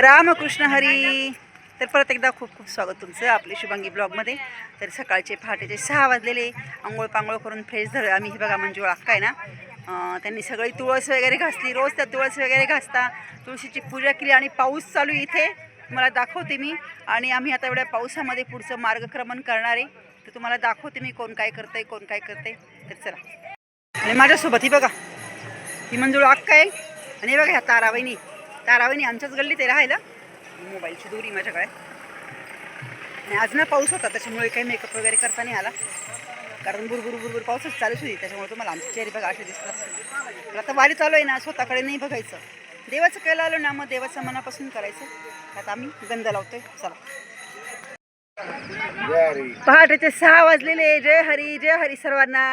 रामकृष्ण हरी. तर परत एकदा खूप खूप स्वागत तुमचं आपले शुभांगी ब्लॉगमध्ये. तर सकाळचे पहाटेचे सहा वाजलेले. आंघोळ पांघोळ करून फ्रेश झालं. आम्ही हे बघा म्हणजे अक्का आहे ना? त्यांनी सगळी तुळस वगैरे घासली. रोज त्या तुळस वगैरे घासता. तुळशीची पूजा केली आणि पाऊस चालू इथे. तुम्हाला दाखवते मी. आणि आम्ही आता एवढ्या पावसामध्ये पुढचं मार्गक्रमण करणार आहे. तर तुम्हाला दाखवते मी कोण काय करतंय कोण काय करतंय. तर चला. आणि माझ्यासोबत ही बघा. ही मंजूळ अक्का आहे. आणि बघा ह्या ताराबाईनी. तारावहिनी आमच्याच गल्लीत आहे राहायला. मोबाईलची दोरी माझ्याकडे. आणि आज ना पाऊस होता त्याच्यामुळे काही मेकअप वगैरे करता नाही आला. कारण बुरबुर बुरबुर पाऊसच चालूच होती त्याच्यामुळे तुम्हाला आमची चेहरी बघा असे दिसतात आता वारी चालू आहे ना स्वतःकडे नाही बघायचं. देवाचं केलं आलो ना मग देवाचं मनापासून करायचं. आता आम्ही गंध लावतोय चला. पहाटेचे सहा वाजलेले जय हरी जय हरी सर्वांना.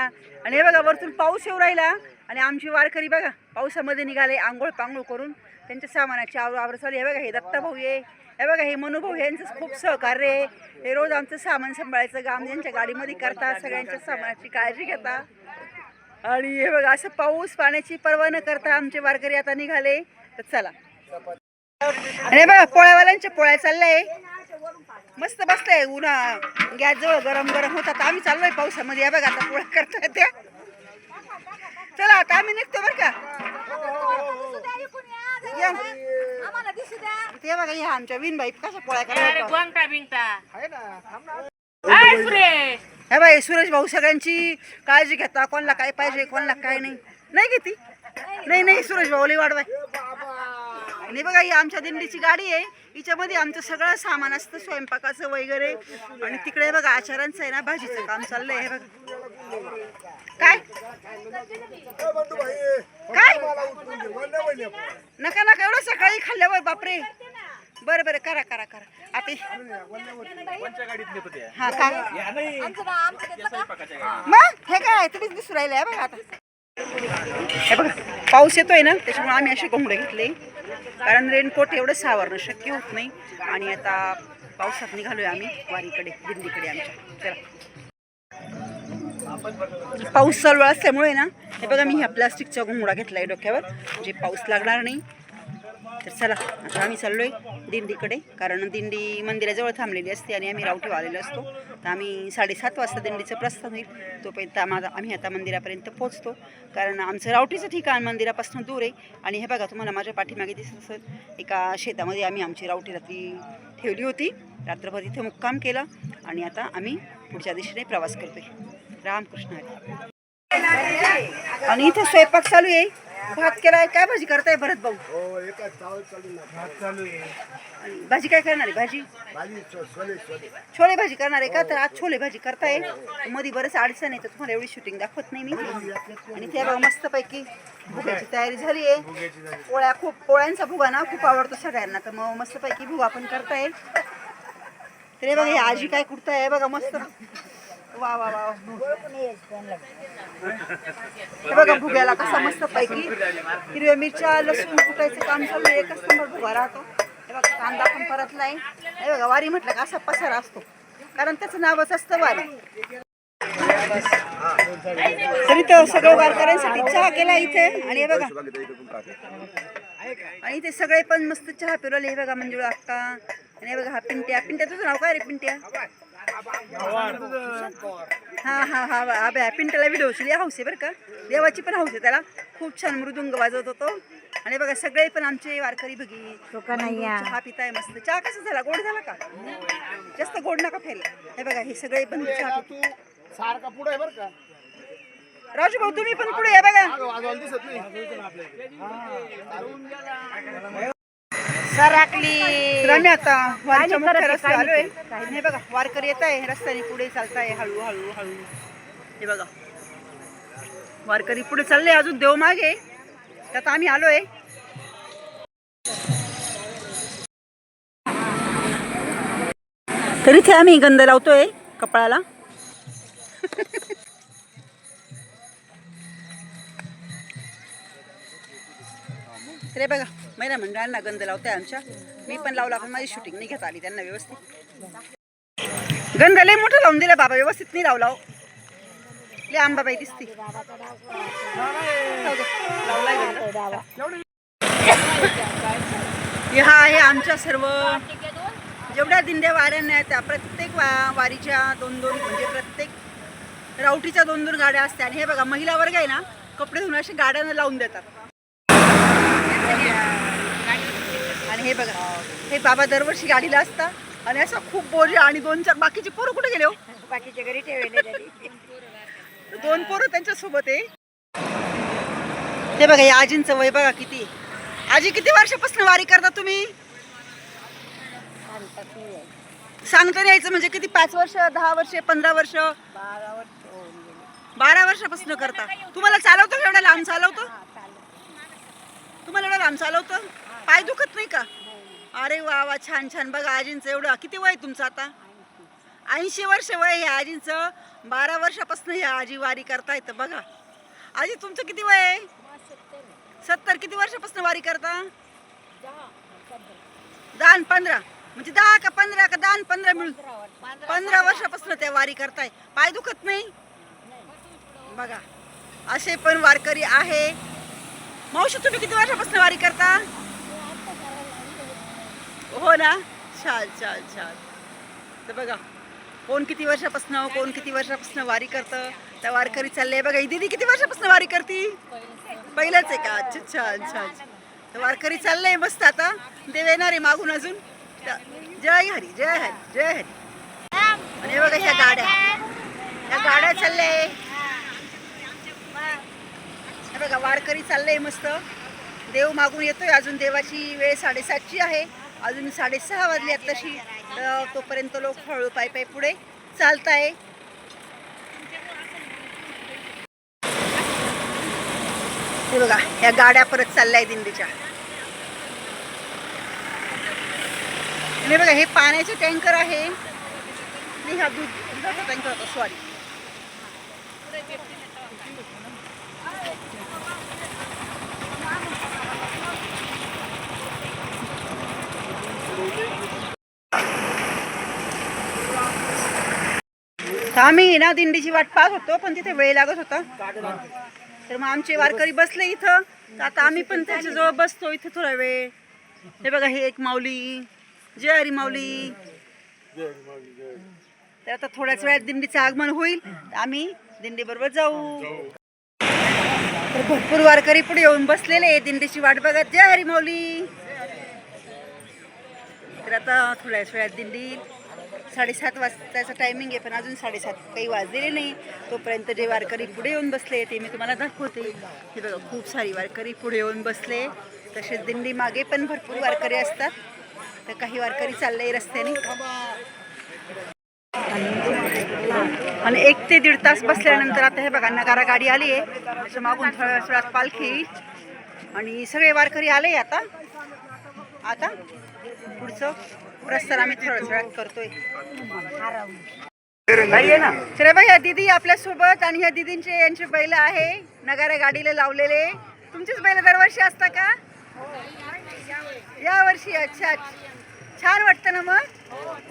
आणि हे बघा वरतून पाऊस येऊ राहिला. आणि आमची वारकरी बघा पावसामध्ये निघाले आंघोळ पांघोळ करून. त्यांच्या सामानाची आवर आवर चालू हे बघा हे दत्ताभाऊ आहे हे बघा हे मनुभाऊ यांचं खूप सहकार्य आहे. हे रोज आमचं सामान सांभाळायचं काम यांच्या गाडीमध्ये करतात सगळ्यांच्या सामानाची काळजी घेतात आणि हे बघा असं पाऊस पाण्याची पर्वा न करता आमचे वारकरी आता निघाले. तर चला. आणि बघा पोळ्यावाल्यांच्या पोळ्या चाललंय मस्त बसलंय उन्हा. गॅस जवळ गरम गरम होतात. आम्ही चाललोय पावसामध्ये. या बघा आता पोळ्या करताय त्या. चला आता आम्ही निघतो बरं का. या. इथे बघा ह्या आमच्या विनबाई कशा पोळ्या अरे करतात. गोंगटा बिंगटा हाय सुरेश. हे बाई सुरेश भाऊ सगळ्यांची काळजी घेता. कोणाला काय पाहिजे कोणाला काय नाही. नाही घेती? नाही नाही सुरेश भाऊ लई वाढवाय आणि बघा ही आमच्या दिंडीची गाडी आहे. हिच्यामध्ये आमचं सगळं सामान असतं स्वयंपाकाचं वगैरे. आणि तिकडे बघा आचारांचं आहे ना भाजीचं काम चाललंय. हे बघा. काय? काय? नका नका एवढं सकाळी खाल्ल्यावर बापरे. बरं बरं करा करा करा. आता. हा काय? मग? हे काय तुम्हीच दिसू राहिले हे बघा आता. हे बघा पाऊस येतोय ना त्याच्यामुळे आम्ही असे घोंगडे घेतले. कारण रेनकोट एवढं सावरणं शक्य होत नाही. आणि आता पावसात निघालोय आम्ही वारीकडे दिंडीकडे आमच्या. चला. म्हणजे पाऊस चालू असल्यामुळे ना हे बघा मी ह्या प्लास्टिकचा घोंगडा आहे डोक्यावर. म्हणजे पाऊस लागणार नाही तर चला आता आम्ही चाललो आहे दिंडीकडे कारण दिंडी मंदिराजवळ थांबलेली असते आणि आम्ही रावटीव आलेलो असतो. तर आम्ही साडेसात वाजता दिंडीचं प्रस्थान होईल. तोपर्यंत आम्हाला आम्ही आता मंदिरापर्यंत पोहोचतो. कारण आमचं रावटीचं ठिकाण मंदिरापासून दूर आहे. आणि हे बघा तुम्हाला माझ्या पाठीमागे दिसत असेल एका शेतामध्ये आम्ही आमची रावटी रात्री ठेवली होती. रात्रभर इथे मुक्काम केला. आणि आता आम्ही पुढच्या दिशेने प्रवास करतोय. रामकृष्ण आणि इथे स्वयंपाक चालू आहे. भात केलाय काय भाजी करताय भरत भाऊ? आणि भाजी काय करणार आहे भाजी? छोले भाजी करणार आहे का? तर आज छोले भाजी करताय. मध्ये बरंच अडचण आहे तर तुम्हाला एवढी शूटिंग दाखवत नाही मी. आणि ते बघा मस्तपैकी भुग्याची तयारी झाली आहे. पोळ्या खूप पोळ्यांचा भुगा ना खूप आवडतो सगळ्यांना. तर मग मस्तपैकी भुगा पण करताय. तर हे बघा हे आजी काय कुठताय हे बघा मस्त. वा वा वा हे बघा भुग्याला कसा मस्त पैकी हिरव्या मिरच्या लसूण कुटायचं काम चालू आहे. एकच नंबर भुगा राहतो. हे बघा कांदा पण परतलाय. हे बघा वारी म्हटलं का असा पसारा असतो. कारण त्याचं नावच असतं वारी. तरी तर सगळे वारकऱ्यांसाठी चहा केला इथे. आणि हे बघा. आणि इथे सगळे पण मस्त चहा पिरवले हे बघा मंजुळा अक्का. आणि हे बघा हा पिंट्या. पिंट्या तुझं नाव काय रे पिंट्या? हा हा हा हा बया पिंट्याला व्हिडिओची हाऊस आहे बरं का? देवाची पण हाऊस आहे त्याला. खूप छान मृदुंग वाजवत होतो. आणि बघा सगळे पण आमचे वारकरी भगी. चहा पिताय मस्त. चहा कसा झाला? गोड झाला का? जास्त गोड नका फेरला हे बघा हे सगळे पण चहा सारखा पुढे आहे बरं का? राजू भाऊ तुम्ही पण पुढे या बघा. तर आम्ही आता वारीच्या मुख्य रस्ते आलोय हे बघा वारकरी येत आहे रस्त्याने पुढे चालताय हळू हळू हळू हे बघा. वारकरी पुढे चालले अजून देव मागे. त्यात आम्ही आलोय. तर इथे आम्ही गंध लावतोय कपाळाला. तर हे बघा महिला मंडळांना गंध लावते आमच्या. मी पण लावला पण माझी शूटिंग नाही घेता आली त्यांना व्यवस्थित. गंध लय मोठं लावून दिलं बाबा व्यवस्थित नाही लावला हो. लय आंबाबाई दिसती. हा आहे आमच्या सर्व. जेवढ्या दिंड्या वाऱ्यांना आहेत त्या प्रत्येक वा वारीच्या दोन दोन म्हणजे प्रत्येक रावटीच्या दोन दोन गाड्या असतात. आणि हे बघा महिला वर्ग आहे ना कपडे धुवून असे गाड्यांना लावून देतात आणि हे बघा. हे बाबा दरवर्षी गाडीला असतात आणि असं खूप बोजे आणि दोन चार बाकीचे पोरं कुठे गेले हो? बाकीच्या घरी ठेवले दोन पोरं त्यांच्यासोबत आहे. हे बघा या आजींचं वय बघा किती. आजी किती वर्षापासून वारी करता तुम्ही? सांगता यायचं म्हणजे किती? पाच वर्ष दहा वर्ष पंधरा वर्ष? बारा वर्षापासून करता. तुम्हाला चालवतं एवढं लांब चालवतं. तुम्हाला एवढं लांब चालवतं? पाय दुखत नाही का? अरे वा वा छान छान. बघा आजींचं एवढं किती वय आहे तुमचं आता? ऐंशी वर्ष वय हे आजींचं. बारा वर्षापासून ह्या आजी वारी करता येतं बघा. आजी तुमचं किती वय आहे? सत्तर. किती वर्षापासून वारी करता? दहा आणि पंधरा. म्हणजे दहा का पंधरा का दहा पंधरा मिळून? पंधरा वर्षापासून त्या वारी करताय. पाय दुखत नाही? बघा. असे पण वारकरी आहे. मावशी तुम्ही किती वर्षापासून वारी करता? हो ना? छान छान छान. तर बघा कोण किती वर्षापासून कोण किती वर्षापासून वारी करतं? त्या वारकरी चालले बघा ही दिदी किती वर्षापासून वारी करती? पहिलंच आहे का? अच्छा छान छान. तर वारकरी चाललंय मस्त आता. देव येणार आहे मागून अजून. जय हरी जय हरी जय हरी. आणि बघा ह्या गाड्या. ह्या गाड्या चालल्या बघा वारकरी चाललंय मस्त. देव मागून येतोय. अजून देवाची वेळ साडेसातची आहे. अजून साडेसहा वाजली आहेत तशी तोपर्यंत लोक हळू पाय पाय पुढे चालताय. आहे बघा या गाड्या परत चालल्या दिंडीच्या आणि बघा हे पाण्याचे टँकर आहे. आणि हा दूध दुधाचा टँकर होता सॉरी आम्ही ना दिंडीची वाट पाहत होतो पण तिथे वेळ लागत होता. तर मग आमचे वारकरी बसले इथं. तर आता आम्ही पण त्याच्याजवळ बसतो इथं थोडा वेळ. हे बघा हे एक माऊली. जय हरी माऊली. तर आता थोड्याच वेळात दिंडीचं आगमन होईल. आम्ही दिंडी बरोबर जाऊ. तर भरपूर वारकरी पुढे येऊन बसलेले आहे दिंडीची वाट बघत. जय हरी माऊली. तर आता थोड्याच वेळात दिंडी साडेसात वाजताचा टायमिंग आहे पण अजून साडेसात काही वाजलेले नाही. तोपर्यंत जे वारकरी पुढे येऊन बसले ते मी तुम्हाला दाखवते. हे बघा खूप सारी वारकरी पुढे येऊन बसले. तसेच दिंडी मागे पण भरपूर वारकरी असतात. तर काही वारकरी चालले रस्त्याने. आणि एक ते दीड तास बसल्यानंतर आता हे बघा नगारा गाडी आली आहे. त्याच्या मागून थोड्या वेळात पालखी. आणि सगळे वारकरी आले आता. आता पुढचं. प्रस्थान आम्ही थोड्याच वेळात करतोय. तर बघा ह्या दिदी आपल्यासोबत आणि ह्या दिदींचे यांचे बैल आहे. नगारा गाडीला लावलेले. तुमचेच बैल दरवर्षी असता का? या वर्षी अच्छा. छान वाटतं ना मग?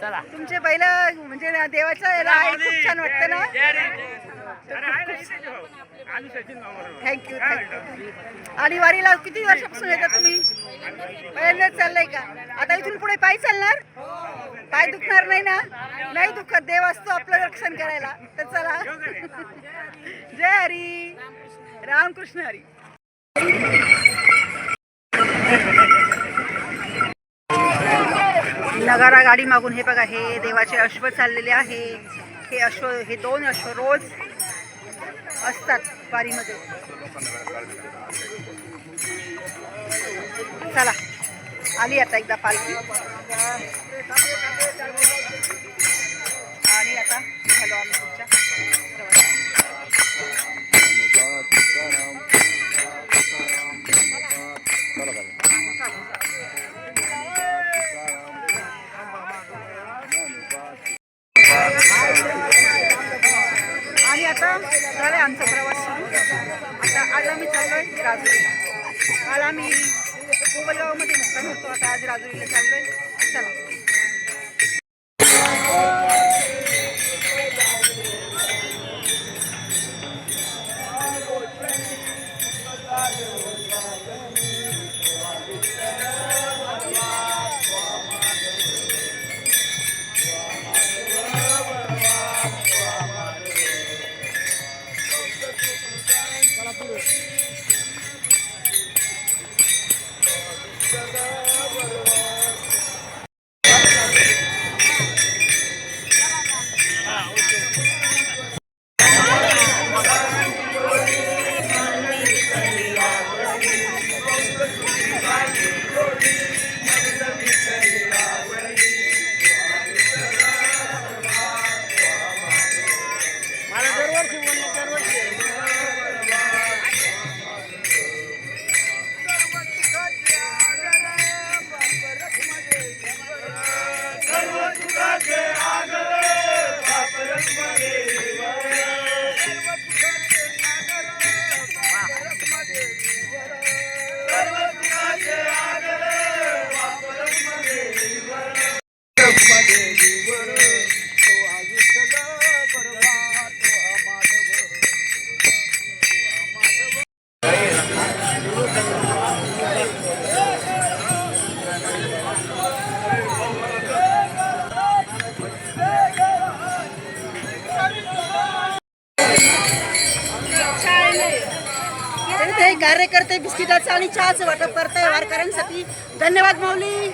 चला. तुमचे बैल म्हणजे आहे खूप छान वाटतं ना? थँक्यू थँक्यू आणि वारीला किती वर्षापासून येतात तुम्ही? पहिल्यांदाच चाललंय का? आता इथून पुढे पायी चालणार? पाय दुखणार नाही ना? नाही दुखत देव असतो आपलं रक्षण करायला. तर चला. जय हरी. रामकृष्ण हरी. नगारा गाडी मागून हे बघा हे देवाचे अश्व चाललेले आहे. हे अश्व हे दोन अश्व रोज असतात वारीमध्ये. चला आली आता एकदा पालखी. आणि आता झालो आम्ही तुमच्या होतो आता बिस्किटाचं आणि चहाचं वाटप करताय वारकऱ्यांसाठी. धन्यवाद माऊली.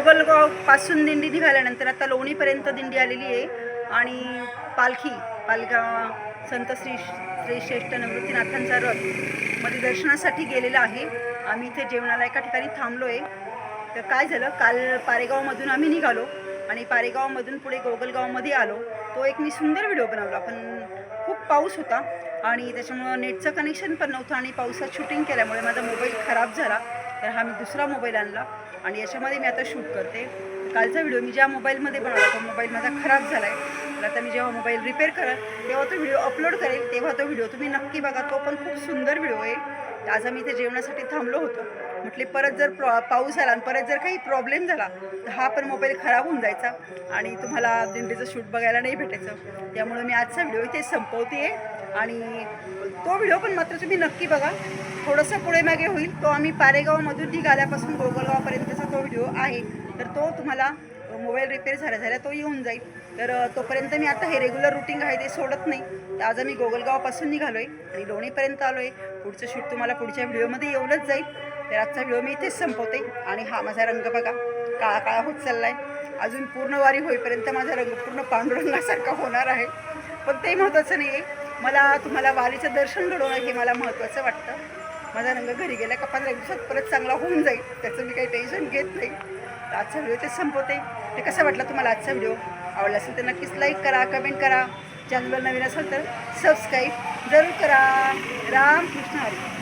गोगलगावपासून गोगलगावपासून दिंडी निघाल्यानंतर आता लोणीपर्यंत दिंडी आलेली आहे. आणि पालखी पालगाव संत श्री श्री श्रेष्ठ निवृत्तीनाथांचा रथमध्ये दर्शनासाठी गेलेला आहे. आम्ही इथे जेवणाला एका ठिकाणी थांबलो आहे तर काय झालं? काल पारेगावमधून आम्ही निघालो आणि पारेगावमधून पुढे गोगलगावमध्ये आलो. तो एक मी सुंदर व्हिडिओ बनवला पण खूप पाऊस होता आणि त्याच्यामुळं नेटचं कनेक्शन पण नव्हतं आणि पावसात शूटिंग केल्यामुळे माझा मोबाईल खराब झाला. तर हा मी दुसरा मोबाईल आणला आणि याच्यामध्ये मी आता शूट करते. कालचा व्हिडिओ मी ज्या मोबाईलमध्ये बनवला तो मोबाईल माझा खराब झाला आहे तर आता मी जेव्हा मोबाईल रिपेअर करेल तेव्हा तो व्हिडिओ अपलोड करेल तेव्हा तो व्हिडिओ तुम्ही नक्की बघा. तो पण खूप सुंदर व्हिडिओ आहे. आज आम्ही इथे जेवणासाठी थांबलो होतो. म्हटले परत जर प्रॉ पाऊस आला आणि परत जर काही प्रॉब्लेम झाला तर हा पण मोबाईल खराब होऊन जायचा आणि तुम्हाला दिंडीचं शूट बघायला नाही भेटायचं. त्यामुळे मी आजचा व्हिडिओ इथे संपवते आणि तो व्हिडिओ पण मात्र तुम्ही नक्की बघा. थोडंसं पुढे मागे होईल. तो आम्ही पारेगावमधून निघाल्यापासून गोगलगावपर्यंतचा तो व्हिडिओ आहे. तर तो तुम्हाला मोबाईल रिपेअर झाल्या झाल्या तो येऊन जाईल. तर तोपर्यंत मी आता हे रेग्युलर रुटीन आहे ते सोडत नाही. तर आज आम्ही गोगलगावपासून निघालो आहे आणि लोणीपर्यंत आलो आहे पुढचं शूट तुम्हाला पुढच्या व्हिडिओमध्ये येऊनच जाईल. तर आजचा व्हिडिओ मी इथेच संपवते. आणि हा माझा रंग बघा काळा काळा होत चालला आहे अजून पूर्ण वारी होईपर्यंत माझा रंग पूर्ण पांडुरंगासारखा होणार आहे. पण ते महत्त्वाचं नाही आहे मला तुम्हाला वारीचं दर्शन घडवणं हे मला महत्त्वाचं वाटतं. माझा रंग घरी गेला का पंधरा दिवसात परत चांगला होऊन जाईल. त्याचं मी काही टेन्शन घेत नाही. तर आजचा व्हिडिओ ते संपवते. ते कसा वाटला तुम्हाला आजचा व्हिडिओ? आवडला असेल तर नक्कीच लाईक करा कमेंट करा. चॅनलवर नवीन असेल तर सबस्क्राईब जरूर करा. राम कृष्ण हरी.